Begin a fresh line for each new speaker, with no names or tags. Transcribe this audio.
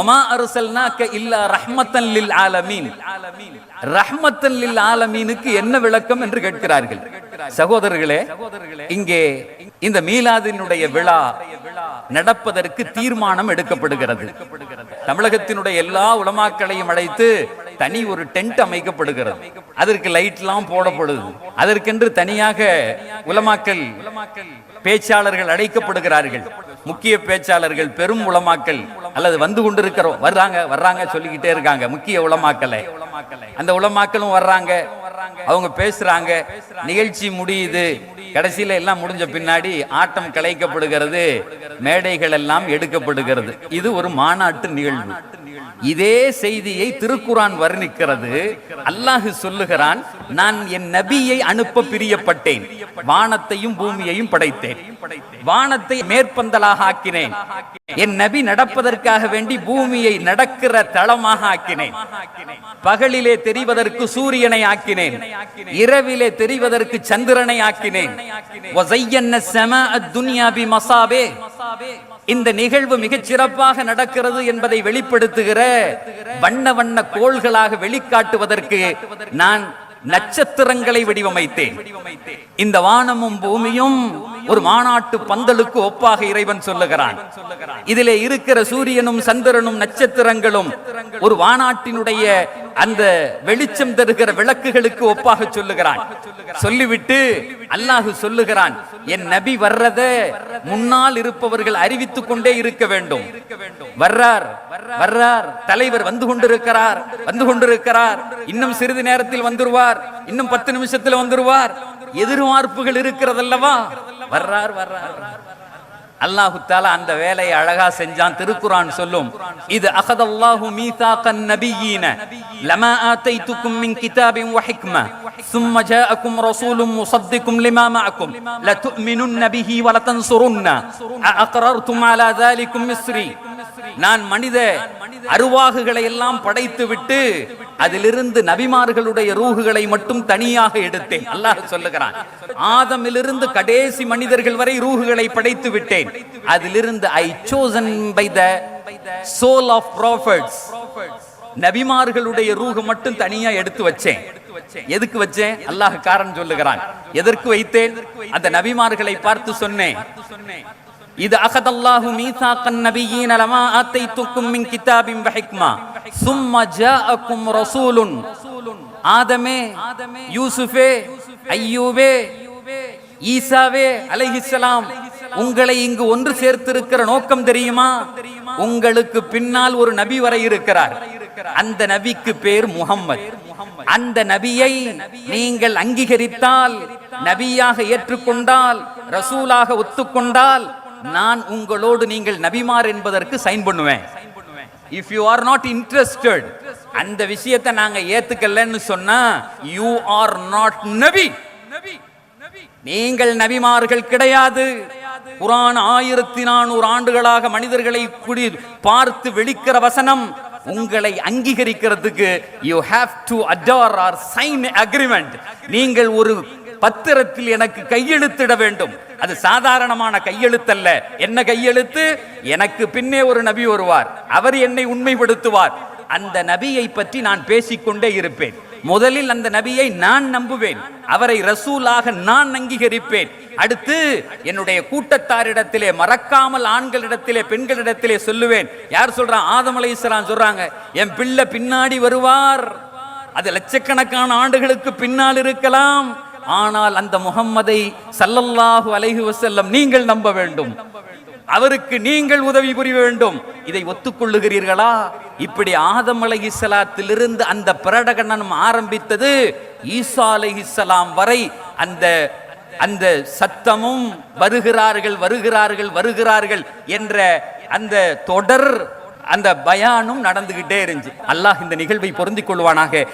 ஒமா அருசல்னாக்க இல்லா ரஹ்மத்தன் லில் ஆலமீன். ரஹ்மத்தன் லில் ஆலமீனுக்கு என்ன விளக்கம் என்று கேட்கிறார்கள்? சகோதரர்களே இங்கே இந்த மீலாதினுடைய விழா நடப்பதற்கு தீர்மானம் எடுக்கப்படுகிறது. தமிழகத்தினுடைய எல்லா உலமாக்களையும் அழைத்து தனி ஒரு டென்ட் அமைக்கப்படுகிறது. அதற்கு லைட்லாம் போடப்படுது. அதற்கென்று தனியாக உலமாக்கல் பேச்சாளர்கள் அழைக்கப்படுகிறார்கள். முக்கிய பேச்சாளர்கள் பெரும் உளமாக்கல் அல்லது வந்து கொண்டிருக்கிறோம் வர்றாங்க வர்றாங்க சொல்லிக்கிட்டே இருக்காங்க முக்கிய உளமாக்கலை. அந்த உளமாக்கலும் வர்றாங்க அவங்க பேசுறாங்க நிகழ்ச்சி முடியுது கடைசியில எல்லாம் முடிஞ்ச பின்னாடி ஆட்டம் கலைக்கப்படுகிறது மேடைகள் எல்லாம் எடுக்கப்படுகிறது. இது ஒரு மாநாட்டு நிகழ்வு. இதே செய்தியை திருக்குரான் வர்ணிக்கிறது. அல்லாஹு சொல்லுகிறான் நான் என் நபியை அனுப்ப பிரியப்பட்டேன். வானத்தையும் பூமியையும் படைத்தேன். வானத்தை மேற்பந்தலாக ஆக்கினேன். என் நபி நடப்பதற்காக வேண்டி பூமியை நடக்கிற தளமாக ஆக்கினேன். பகலிலே தெரிவதற்கு சூரியனை ஆக்கினேன். இரவிலே தெரிவதற்கு சந்திரனை ஆக்கினேன். இந்த நிகழ்வு மிகச் சிறப்பாக நடக்கிறது என்பதை வெளிப்படுத்துகிற வண்ண வண்ண கோள்களாக வெளிக்காட்டுவதற்கு நான் நட்சத்திரங்களை வடிவமைத்தேன். இந்த வானமும் பூமியும் ஒரு மாநாட்டு பந்தலுக்கு ஒப்பாக இறைவன் சொல்லுகிறான். இதிலே இருக்கிற சூரியனும் சந்திரனும் நட்சத்திரங்களும் ஒரு வானாட்டினுடைய அந்த வெளிச்சம் தருகிற விளக்குகளுக்கு ஒப்பாக சொல்லுகிறான். சொல்லிவிட்டு அல்லாஹு சொல்லுகிறான் என் நபி வர்றத முன்னால் இருப்பவர்கள் அறிவித்துக் கொண்டே இருக்க வேண்டும். வர்றார் வர்றார் தலைவர் வந்து கொண்டிருக்கிறார் வந்து கொண்டிருக்கிறார். இன்னும் சிறிது நேரத்தில் வந்துருவார் இன்னும் பத்து நிமிஷத்தில் வந்துருவார். எதிர்பார்ப்புகள் இருக்கிறதல்லவா? வர்றார் வர்றார். அல்லாஹு தாலா அந்த வேலையை அழகா செஞ்சான் திருக்குரான் சொல்லும் இது அகதல்லாஹு மீசாகன் நபியீன லமா ஆதைத்துக்கும் மின் கிதாபின் வ ஹிக்ம ثم جاءكم رسول مصدق لما معكم لتؤمنن به ولتنصرن أأقررتم على ذلكم مصري நான் மனித அருவாகுகளை எல்லாம் படைத்து விட்டு அதிலிருந்து நபிமார்களுடைய ரூகுகளை மட்டும் தனியாக எடுத்தேன். அல்லாஹ் சொல்லுகிறான் ஆதமிலிருந்து கடைசி மனிதர்கள் வரை ரூகுகளை படைத்து விட்டேன் அதிலிருந்து I chosen by the soul of prophets நபிமார்களுடைய ரூக மட்டும் தனியா எடுத்து வச்சேன். எதுக்கு வச்சேன்? அல்லாஹ் காரணம் சொல்லுகிறான். எதற்கு வைத்தேன்? அந்த நபிமார்களை பார்த்து சொன்னேன். இது அகதல்லாஹு மீசாக்கன் நபியீன லமா ஆத்தைத்துக்கும் மின் கிதாபின் வஹிக்மா சும்ம ஜாஅக்கும் ரசூலுன் ஆதமே யூசுஃபே ஐயூவே ஈசாவே அலைஹிஸ்ஸலாம் உங்களை இங்கு ஒன்று சேர்த்திருக்கிற நோக்கம் தெரியுமா உங்களுக்கு பின்னால் ஒரு நபி வர இருக்கிறார் அந்த நபிக்கு பேர் முகம்மது அந்த நபியை நீங்கள் அங்கீகரித்தால் நபியாக ஏற்றுக்கொண்டால் ரசூலாக ஒத்துக்கொண்டால் நான் உங்களோடு நீங்கள் நபிமார் என்பதற்கு சைன் பண்ணுவேன். If you are not interested அந்த விஷயத்தை நாங்க ஏத்துக்கலன்னு சொன்னா யூ ஆர் நாட் நபி. நீங்கள் நபிமார்கள் கிடையாது. குரான் ஆயிரத்தி நானூறு ஆண்டுகளாக மனிதர்களை குடி பார்த்து வெளிக்கிற வசனம் உங்களை அங்கீகரிக்கிறதுக்கு you have to either or sign agreement நீங்கள் ஒரு பத்திரத்தில் எனக்கு கையெழுத்திட வேண்டும். அது சாதாரணமான கையெழுத்தல்ல. என்ன கையெழுத்து? எனக்கு பின்னே ஒரு நபி வருவார். அவர் என்னை உண்மைப்படுத்துவார். அந்த நபியை பற்றி நான் பேசிக்கொண்டே இருப்பேன். முதலில் அந்த நபியை நான் நம்புவேன். அவரை ரசூலாக நான் அங்கீகரிப்பேன். அடுத்து என்னுடைய கூட்டத்தாரிடத்திலே மறக்காமல் ஆண்களிடத்திலே பெண்களிடத்திலே சொல்லுவேன். யார் சொல்றான் ஆதம் அலைஹிஸ்ஸலாம் சொல்றாங்க என் பிள்ளை பின்னாடி வருவார். அது லட்சக்கணக்கான ஆண்டுகளுக்கு பின்னால் இருக்கலாம். ஆனால் அந்த முகம்மதை சல்லல்லாஹு அலைஹி வசல்லம் நீங்கள் நம்ப வேண்டும். அவருக்கு நீங்கள் உதவி புரிய வேண்டும். இதை ஒத்துக்கொள்ளுகிறீர்களா? இப்படி ஆதம் அலைஹிஸ்ஸலாத்திலிருந்து அந்த பிரடகணனம் ஆரம்பித்தது ஈசா அலைஹிஸ்ஸலாம் வரை அந்த அந்த சத்தமும் வருகிறார்கள் வருகிறார்கள் வருகிறார்கள் என்ற அந்த தொடர் அந்த பயானும் நடந்துகிட்டே இருந்துச்சு. அல்லாஹ் இந்த நிகழ்வை பொருந்திக் கொள்வானாக.